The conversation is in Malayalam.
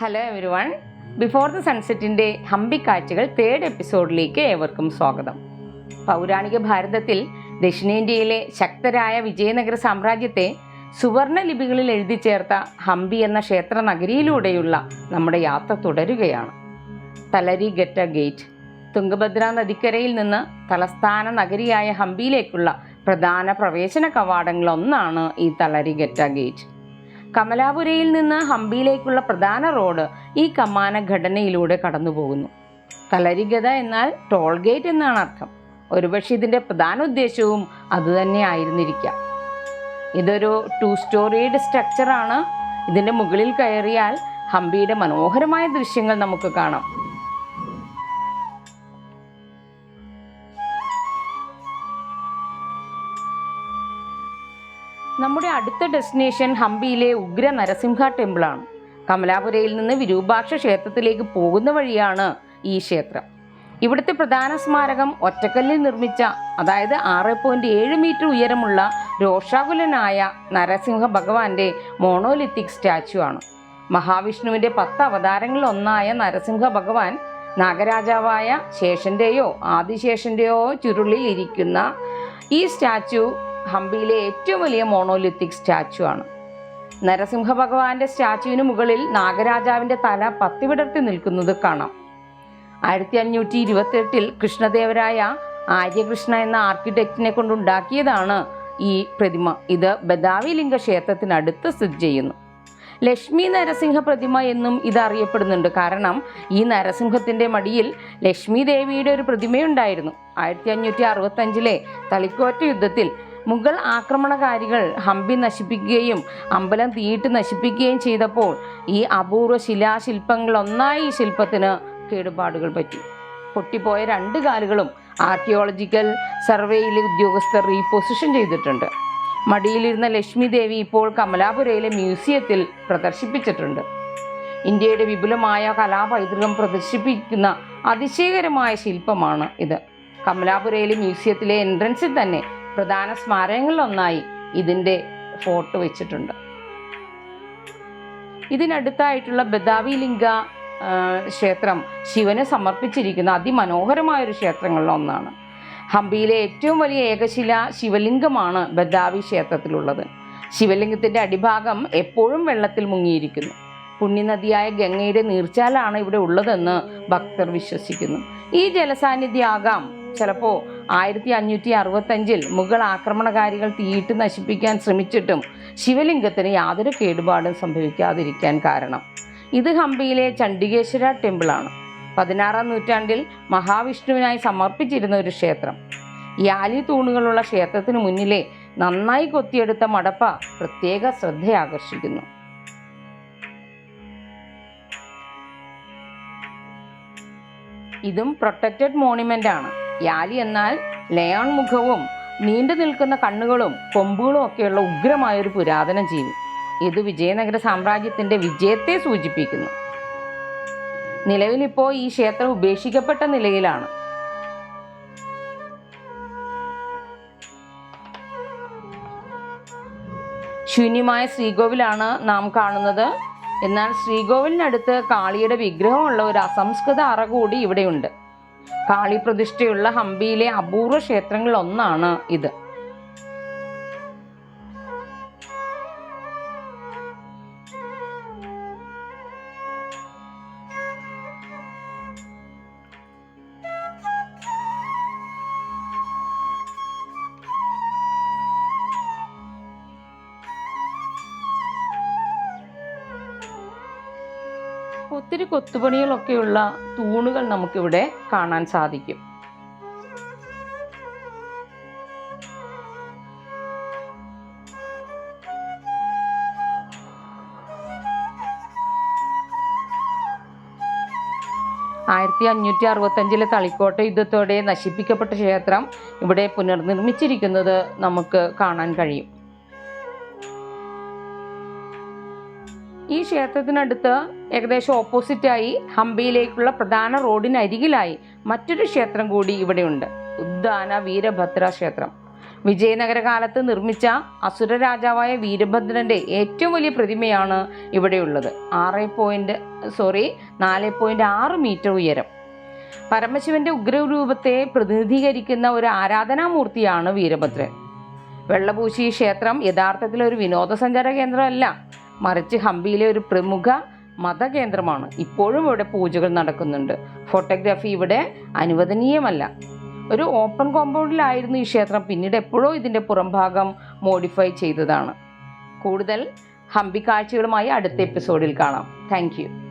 Hello everyone before the സൺസെറ്റിന്റെ ഹംപി തേർഡ് എപ്പിസോഡിലേക്ക് ഏവർക്കും സ്വാഗതം. പൗരാണിക ഭാരതത്തിൽ ദക്ഷിണേന്ത്യയിലെ ശക്തരായ വിജയനഗര സാമ്രാജ്യത്തെ സുവർണ ലിപികളിൽ എഴുതി ചേർത്ത ഹംപി എന്ന ക്ഷേത്ര നഗരിയിലൂടെയുള്ള നമ്മുടെ യാത്ര തുടരുകയാണ്. തലരിഗറ്റ ഗേറ്റ് തുംഗഭദ്ര നദിക്കരയിൽ നിന്ന് തലസ്ഥാന നഗരിയായ ഹംപിയിലേക്കുള്ള പ്രധാന പ്രവേശന കവാടങ്ങളൊന്നാണ് ഈ തലരിഗറ്റ ഗേറ്റ്. കമലാപുരയിൽ നിന്ന് ഹംപിയിലേക്കുള്ള പ്രധാന റോഡ് ഈ കമാന ഘടനയിലൂടെ കടന്നു പോകുന്നു കലരിഗത എന്നാൽ ടോൾ ഗേറ്റ് എന്നാണ് അർത്ഥം. ഒരുപക്ഷെ ഇതിന്റെ പ്രധാന ഉദ്ദേശവും അതുതന്നെ ആയിരുന്നിരിക്കാം. ഇതൊരു ടു സ്റ്റോറീഡ് സ്ട്രക്ചറാണ് ഇതിന്റെ മുകളിൽ കയറിയാൽ ഹംപിയുടെ മനോഹരമായ ദൃശ്യങ്ങൾ നമുക്ക് കാണാം. നമ്മുടെ അടുത്ത ഡെസ്റ്റിനേഷൻ ഹംപിയിലെ ഉഗ്ര നരസിംഹ ടെമ്പിളാണ്. കമലാപുരയിൽ നിന്ന് വിരൂപാക്ഷ ക്ഷേത്രത്തിലേക്ക് പോകുന്ന വഴിയാണ് ഈ ക്ഷേത്രം. ഇവിടുത്തെ പ്രധാന സ്മാരകം ഒറ്റക്കല്ലിൽ നിർമ്മിച്ച അതായത് ആറ് പോയിന്റ് ഏഴ് മീറ്റർ ഉയരമുള്ള രോഷാകുലനായ നരസിംഹ ഭഗവാന്റെ മോണോലിത്തിക് സ്റ്റാച്ചു ആണ്. മഹാവിഷ്ണുവിന്റെ പത്ത് അവതാരങ്ങളിൽ ഒന്നായ നരസിംഹ ഭഗവാൻ നാഗരാജാവായ ശേഷന്റെയോ ആദിശേഷന്റെയോ ചുരുളിൽ ഇരിക്കുന്ന ഈ സ്റ്റാച്ചു ഹംപിയിലെ ഏറ്റവും വലിയ മോണോലിത്തിക് സ്റ്റാച്ചു ആണ്. നരസിംഹ ഭഗവാന്റെ സ്റ്റാച്ചുവിന് മുകളിൽ നാഗരാജാവിന്റെ തല പത്തിവിടർത്തി നിൽക്കുന്നത് കാണാം. ആയിരത്തി അഞ്ഞൂറ്റി ഇരുപത്തെട്ടിൽ കൃഷ്ണദേവരായ ആര്യകൃഷ്ണ എന്ന ആർക്കിടെക്റ്റിനെ കൊണ്ടുണ്ടാക്കിയതാണ് ഈ പ്രതിമ. ഇത് ബദാവി ലിംഗ ക്ഷേത്രത്തിനടുത്ത് സ്ഥിതി ചെയ്യുന്നു. ലക്ഷ്മി നരസിംഹ പ്രതിമ എന്നും ഇത് അറിയപ്പെടുന്നുണ്ട്. കാരണം ഈ നരസിംഹത്തിന്റെ മടിയിൽ ലക്ഷ്മി ദേവിയുടെ ഒരു പ്രതിമയുണ്ടായിരുന്നു. ആയിരത്തി അഞ്ഞൂറ്റി അറുപത്തഞ്ചിലെ തളിക്കോറ്റ യുദ്ധത്തിൽ മുഗൾ ആക്രമണകാരികൾ ഹംപി നശിപ്പിക്കുകയും അമ്പലം തീയിട്ട് നശിപ്പിക്കുകയും ചെയ്തപ്പോൾ ഈ അപൂർവ ശിലാശില്പങ്ങളൊന്നായി ഈ ശില്പത്തിന് കേടുപാടുകൾ പറ്റി. പൊട്ടിപ്പോയ രണ്ട് കാലുകളും ആർക്കിയോളജിക്കൽ സർവേയിലെ ഉദ്യോഗസ്ഥർ റീപൊസിഷൻ ചെയ്തിട്ടുണ്ട്. മടിയിലിരുന്ന ലക്ഷ്മി ദേവി ഇപ്പോൾ കമലാപുരയിലെ മ്യൂസിയത്തിൽ പ്രദർശിപ്പിച്ചിട്ടുണ്ട്. ഇന്ത്യയുടെ വിപുലമായ കലാപൈതൃകം പ്രദർശിപ്പിക്കുന്ന അതിശയകരമായ ശില്പമാണ് ഇത്. കമലാപുരയിലെ മ്യൂസിയത്തിലെ എൻട്രൻസിൽ തന്നെ പ്രധാന സ്മാരകങ്ങളിലൊന്നായി ഇതിന്റെ ഫോട്ടോ വെച്ചിട്ടുണ്ട്. ഇതിനടുത്തായിട്ടുള്ള ബദാവി ലിംഗ ക്ഷേത്രം ശിവന് സമർപ്പിച്ചിരിക്കുന്ന അതിമനോഹരമായ ഒരു ക്ഷേത്രങ്ങളിൽ ഒന്നാണ് ഹംപിയിലെ ഏറ്റവും വലിയ ഏകശില ശിവലിംഗമാണ് ബദാവി ക്ഷേത്രത്തിലുള്ളത്. ശിവലിംഗത്തിന്റെ അടിഭാഗം എപ്പോഴും വെള്ളത്തിൽ മുങ്ങിയിരിക്കുന്നു. പുണ്യനദിയായ ഗംഗയുടെ നീർച്ചാലാണ് ഇവിടെ ഉള്ളതെന്ന് ഭക്തർ വിശ്വസിക്കുന്നു. ഈ ജലസാന്നിധ്യമാകാം ചിലപ്പോൾ ആയിരത്തി അഞ്ഞൂറ്റി അറുപത്തഞ്ചിൽ മുഗൾ ആക്രമണകാരികൾ തീയിട്ട് നശിപ്പിക്കാൻ ശ്രമിച്ചിട്ടും ശിവലിംഗത്തിന് യാതൊരു കേടുപാടും സംഭവിക്കാതിരിക്കാൻ കാരണം. ഇത് ഹംപിയിലെ ചണ്ഡികേശ്വര ടെമ്പിളാണ്. പതിനാറാം നൂറ്റാണ്ടിൽ മഹാവിഷ്ണുവിനായി സമർപ്പിച്ചിരുന്ന ഒരു ക്ഷേത്രം. യാലി തൂണുകളുള്ള ക്ഷേത്രത്തിന് മുന്നിലെ നന്നായി കൊത്തിയെടുത്ത മടപ്പ പ്രത്യേക ശ്രദ്ധയാകർഷിക്കുന്നു. ഇതും പ്രൊട്ടക്റ്റഡ് മോണിമെന്റ് ആണ് യാലി എന്നാൽ ലയോൺ മുഖവും നീണ്ടു നിൽക്കുന്ന കണ്ണുകളും കൊമ്പുകളും ഒക്കെയുള്ള ഉഗ്രമായൊരു പുരാതന ജീവി. ഇത് വിജയനഗര സാമ്രാജ്യത്തിന്റെ വിജയത്തെ സൂചിപ്പിക്കുന്നു. നിലവിലിപ്പോൾ ഈ ക്ഷേത്രം ഉപേക്ഷിക്കപ്പെട്ട നിലയിലാണ്. ശൂന്യമായ ശ്രീകോവിലാണ് നാം കാണുന്നത്. എന്നാൽ ശ്രീകോവിലിനടുത്ത് കാളിയുടെ വിഗ്രഹമുള്ള ഒരു അസംസ്കൃത അറ കൂടി ഇവിടെയുണ്ട്. കാളി പ്രതിഷ്ഠയുള്ള ഹംപിയിലെ അപൂർവ ക്ഷേത്രങ്ങളിൽ ഒന്നാണ് ഇത്. ഒത്തിരി കൊത്തുപണികളൊക്കെയുള്ള തൂണുകൾ നമുക്കിവിടെ കാണാൻ സാധിക്കും. ആയിരത്തി അഞ്ഞൂറ്റി അറുപത്തഞ്ചിലെ തളിക്കോട്ട യുദ്ധത്തോടെ നശിപ്പിക്കപ്പെട്ട ക്ഷേത്രം ഇവിടെ പുനർനിർമ്മിച്ചിരിക്കുന്നത് നമുക്ക് കാണാൻ കഴിയും. ഈ ക്ഷേത്രത്തിനടുത്ത് ഏകദേശം ഓപ്പോസിറ്റായി ഹംപിയിലേക്കുള്ള പ്രധാന റോഡിനരികിലായി മറ്റൊരു ക്ഷേത്രം കൂടി ഇവിടെയുണ്ട്. ഉദ്ദാന വീരഭദ്ര ക്ഷേത്രം. വിജയനഗര കാലത്ത് നിർമ്മിച്ച അസുര രാജാവായ വീരഭദ്രന്റെ ഏറ്റവും വലിയ പ്രതിമയാണ് ഇവിടെയുള്ളത്. ആറ് പോയിന്റ് സോറി നാല് പോയിന്റ് ആറ് മീറ്റർ ഉയരം. പരമശിവന്റെ ഉഗ്രരൂപത്തെ പ്രതിനിധീകരിക്കുന്ന ഒരു ആരാധനാമൂർത്തിയാണ് വീരഭദ്രൻ. വെള്ളപൂശി ക്ഷേത്രം യഥാർത്ഥത്തിൽ ഒരു വിനോദസഞ്ചാര കേന്ദ്രമല്ല. മറിച്ച് ഹംപിയിലെ ഒരു പ്രമുഖ മതകേന്ദ്രമാണ്. ഇപ്പോഴും ഇവിടെ പൂജകൾ നടക്കുന്നുണ്ട്. ഫോട്ടോഗ്രാഫി ഇവിടെ അനുവദനീയമല്ല. ഒരു ഓപ്പൺ കോമ്പൗണ്ടിലായിരുന്നു ഈ ക്ഷേത്രം. പിന്നീട് എപ്പോഴോ ഇതിന്റെ പുറംഭാഗം മോഡിഫൈ ചെയ്തതാണ്. കൂടുതൽ ഹംപി കാഴ്ചകളുമായി അടുത്ത എപ്പിസോഡിൽ കാണാം. താങ്ക്